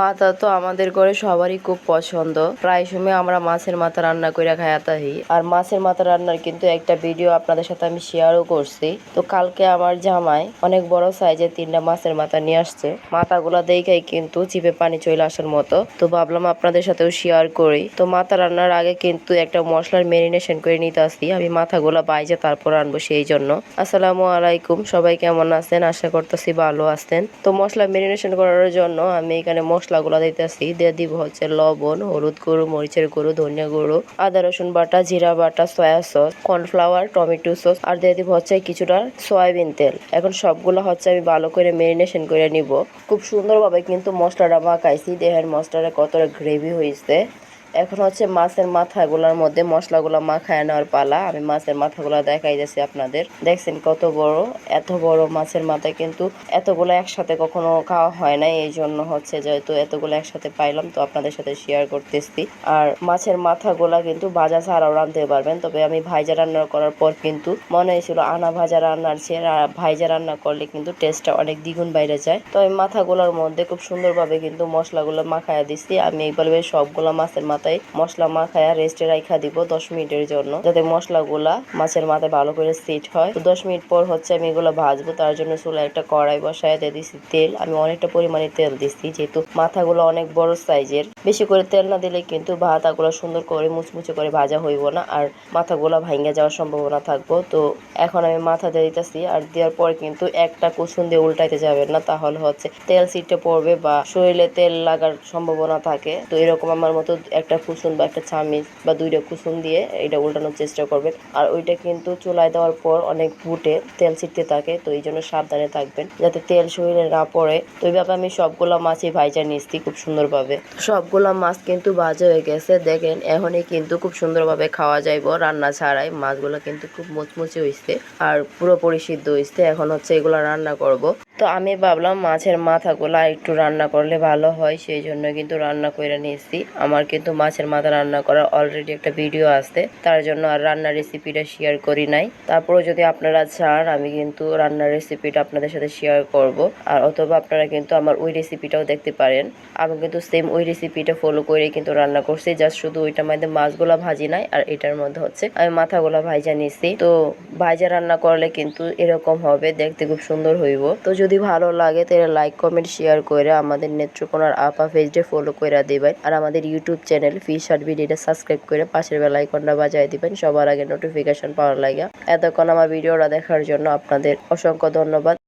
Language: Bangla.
মাথা তো আমাদের ঘরে সবারই খুব পছন্দ। প্রায় সময় আমরা মাছের মাথা রান্না করে খাইয়া থাকি। আর মাছের মাথা রান্নার কিন্তু একটা ভিডিও আপনাদের সাথে আমি শেয়ারও করছি। তো কালকে আমার জামাই অনেক বড় সাইজের তিনটা মাছের মাথা নিয়ে আসছে। মাথাগুলা দেখেই কিন্তু চিপে পানি চলে আসার মতো। তো ভাবলাম আপনাদের সাথেও শেয়ার করি। তো মাথা রান্নার আগে কিন্তু একটা মশলার মেরিনেশন করে নিতে আসি আমি মাথাগুলা বাইজে তারপর আনব সেই জন্য। আসসালামু আলাইকুম, সবাই কেমন আছেন? আশা করতেছি ভালো আছেন। তো মশলা মেরিনেশন করার জন্য আমি এখানে মশলাগুলো দিতেছি। দিয়ে দিব হচ্ছে লবণ, হলুদ গুঁড়ো, মরিচের গুঁড়ো, ধনিয়া গুঁড়ো, আদা, রসুন বাটা, জিরা বাটা, soya sauce, cornflour, tomato sauce আর দিয়ে দিব হচ্ছে কিছুটা সয়াবিন তেল। এখন সবগুলো হচ্ছে আমি ভালো করে মেরিনেশন করে নিব। খুব সুন্দরভাবে কিন্তু মশলাটা মাখাইছি। দেহের মশলাটা কতটা গ্রেভি হয়েছে। এখন হচ্ছে মাছের মাথাগুলোর মধ্যে মশলাগুলো মাখায় নেওয়ার পালা। আমি মাছের মাথাগুলো দেখাই যাচ্ছি আপনাদের। দেখছেন কত বড়, এত বড় মাছের মাথা কিন্তু এতগুলো একসাথে কখনো খাওয়া হয় না এই জন্য হচ্ছে যেহেতু এতগুলো একসাথে পাইলাম, তো আপনাদের সাথে শেয়ার করতেছি। আর মাছের মাথাগুলা কিন্তু ভাজা ছাড়াও রাঁধতে পারবেন। তবে আমি ভাইজা রান্না করার পর কিন্তু মনে হয়েছিল, আনা ভাজা রান্নার চেয়ে ভাইজা রান্না করলে কিন্তু টেস্টটা অনেক দ্বিগুণ বাইরে যায়। তো আমি মাথাগুলোর মধ্যে খুব সুন্দরভাবে কিন্তু মশলাগুলো মাখায়া দিচ্ছি আমি এইভাবে সবগুলো মাছের মাথায় মশলা মাখায়া রেস্টে রাখা দিব দশ মিনিটের জন্য। যাতে মশলাগুলা মাছের মাথায় ভালো করে সেট হয়। তো দশ মিনিট পর হচ্ছে আমি এগুলো ভাজবো। তার জন্য চুলায় একটা কড়াই বসায় দিয়ে দিচ্ছি তেল। আমি অনেকটা পরিমাণে তেল দিচ্ছি যেহেতু মাথাগুলো অনেক বড় সাইজের বেশি করে তেল না দিলে কিন্তু ভাতাগুলো সুন্দর করে মুচমুচে করে ভাজা হইব না আর মাথাগুলো ভাঙ্গে যাওয়ার সম্ভাবনা থাকব। তো এখন আমি মাথা দিয়ে দিতেছি আর দেওয়ার পর কিন্তু একটা কুসুন দিয়ে উল্টাইতে যাবেন না। তাহলে হচ্ছে তেল সিটে পড়বে বা শরীরে তেল লাগার সম্ভাবনা থাকে। তো এরকম আমার মতো একটা কুসুন বা একটা চামিচ বা দুইটা কুসুন দিয়ে এটা উল্টানোর চেষ্টা করবেন। আর ওইটা কিন্তু চুলায় দেওয়ার পর অনেক ফুটে তেল ছিটতে থাকে, তো এই জন্য সাবধানে থাকবেন যাতে তেল শরীরে না পড়ে। তো এইভাবে আমি সবগুলো মাছই ভাইজা নিচ্ছি খুব সুন্দরভাবে। সবগুলো মাছ কিন্তু ভাজা হয়ে গেছে। দেখেন, এখনই কিন্তু খুব সুন্দরভাবে খাওয়া যাইব রান্না ছাড়াই। মাছগুলো কিন্তু খুব মুচমুচে হয়েছে আর পুরোপুরি সিদ্ধ হয়েছে এখন হচ্ছে এগুলো রান্না করব। তো আমি ভাবলাম মাছের মাথাগুলো একটু রান্না করলে ভালো হয়, সেই জন্য কিন্তু রান্না করে নিয়েছি। আমার কিন্তু মাছের মাথা রান্না করার অলরেডি একটা ভিডিও আছে, তার জন্য আর রান্নার রেসিপিটা শেয়ার করি নাই। তারপরে যদি আপনারা চান, আমি কিন্তু রান্নার রেসিপিটা আপনাদের সাথে শেয়ার করব, আর অথবা আপনারা কিন্তু আমার ওই রেসিপিটাও দেখতে পারেন। আমি কিন্তু সেম ওই রেসিপিটা ফলো করে কিন্তু রান্না করছি জাস্ট শুধু ওইটার মধ্যে মাছগুলা ভাজি নাই, আর এটার মধ্যে হচ্ছে আমি মাথাগুলা ভাইজা নিয়েছি তো ভাইজা রান্না করলে কিন্তু এরকম হবে, দেখতে খুব সুন্দর হইব। তো যদি ভালো লাগে, তাহলে লাইক কমেন্ট শেয়ার করে আমাদের নেত্রকোনার আপা ফেসডে ফলো করে দিবেন। আর আমাদের ইউটিউব চ্যানেল ফিশ আর ভিডিওটা সাবস্ক্রাইব করে পাশের বেল আইকনটা বাজায় দিবেন, সবার আগে নোটিফিকেশন পাওয়ার লাগে। এতক্ষণ আমার ভিডিওটা দেখার জন্য আপনাদের অসংখ্য ধন্যবাদ।